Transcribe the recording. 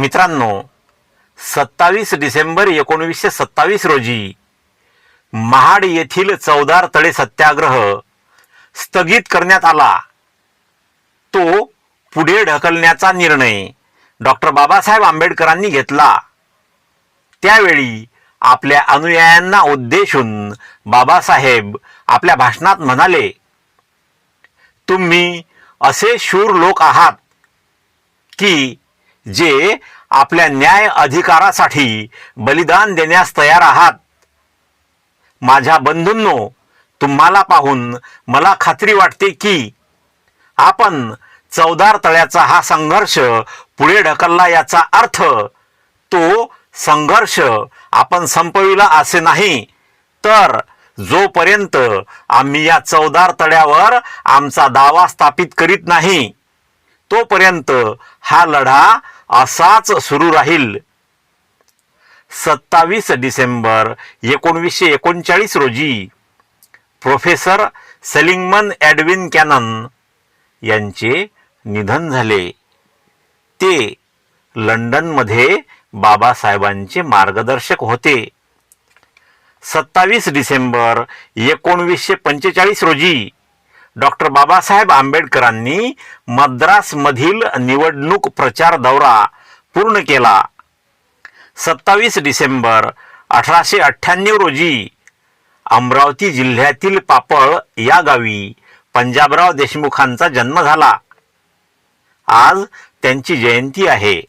मित्रांनो सत्तावीस डिसेंबर एकोणवीसशे सत्तावीस रोजी महाड येथील चौदार तळे सत्याग्रह स्थगित करण्यात आला. तो पुढे ढकलण्याचा निर्णय डॉक्टर बाबासाहेब आंबेडकरांनी घेतला. त्यावेळी आपल्या अनुयायांना उद्देशून बाबासाहेब आपल्या भाषणात म्हणाले तुम्ही असे शूर लोक आहात की जे आपल्या न्याय अधिकारासाठी बलिदान देण्यास तयार आहात. माझ्या बंधूंनो तुम्हाला पाहून मला खात्री वाटते की आपण चौदार तळ्याचा हा संघर्ष पुढे ढकलला याचा अर्थ तो संघर्ष आपण संपविला असे नाही. तर जोपर्यंत आम्ही या चौदार तळ्यावर आमचा दावा स्थापित करीत नाही तोपर्यंत हा लढा असाच सुरू राहील. सत्तावीस डिसेंबर एकोणवीसशे एकोणचाळीस रोजी प्रोफेसर सेलिंगमन ॲडविन कॅनन यांचे निधन झाले. ते लंडनमध्ये बाबासाहेबांचे मार्गदर्शक होते. सत्तावीस डिसेंबर एकोणवीसशे पंचेचाळीस रोजी डॉक्टर बाबासाहेब आंबेडकरांनी मद्रासमधील निवडणूक प्रचार दौरा पूर्ण केला. सत्तावीस डिसेंबर अठराशे अठ्ठ्याण्णव रोजी अमरावती जिल्ह्यातील पापळ या गावी पंजाबराव देशमुखांचा जन्म झाला. आज त्यांची जयंती आहे.